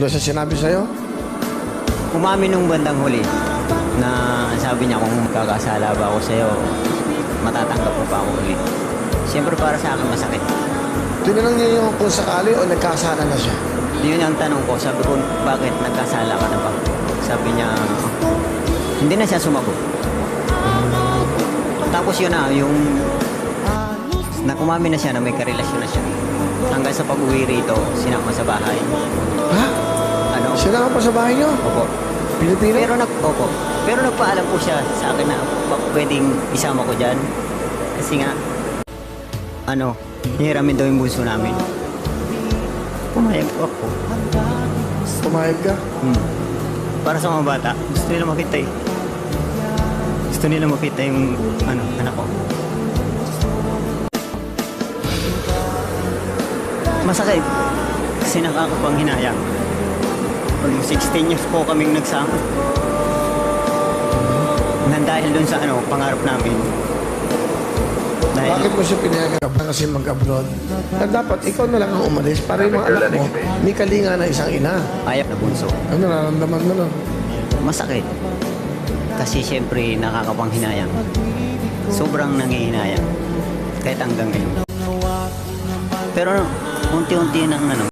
Ano siya sinabi sa'yo? Umamin nung bandang huli na sabi niya kung magkakasala ba ako sa'yo, matatanggap mo pa ako ulit. Siyempre para sa akin masakit. Tinanong niya yung kung sakali o nagkasala na siya. Yun ang tanong ko. Sabi ko, bakit nagkasala ka na ba? Sabi niya, hindi na siya sumagot. Tapos yun na, yung na umamin na siya na may karelasyon na siya. Hanggang sa pag-uwi rito, sinama sa bahay. Ha? Ano? Sila pa sa bahay niyo? Opo. Pilipino? Pero nag opo. Pero nagpaalam po siya sa akin na pa- pwedeng isama ko diyan. Kasi nga ano, hiramin daw yung bunso namin. Pumayag po ako. Pumayag ka? Hmm. Para sa mga bata, gusto nila makita eh. Gusto nila makita yung ano, anak ko. Masakit. Kasi nakakapanghinayang. Almost 16 years po kaming nagsama. Nang dahil dun sa ano, pangarap namin. Dahil, Bakit mo siya pinayagan ka kasi mag-abroad? Na dapat ikaw na lang ang umalis para yung mga anak mo may kalinga na isang ina. ayaw na bunso. Ano nararamdaman mo nun? Masakit. Kasi siyempre nakakapanghinayang. Sobrang nangihinayang. Kahit hanggang ngayon. Pero unti-unti nang ano,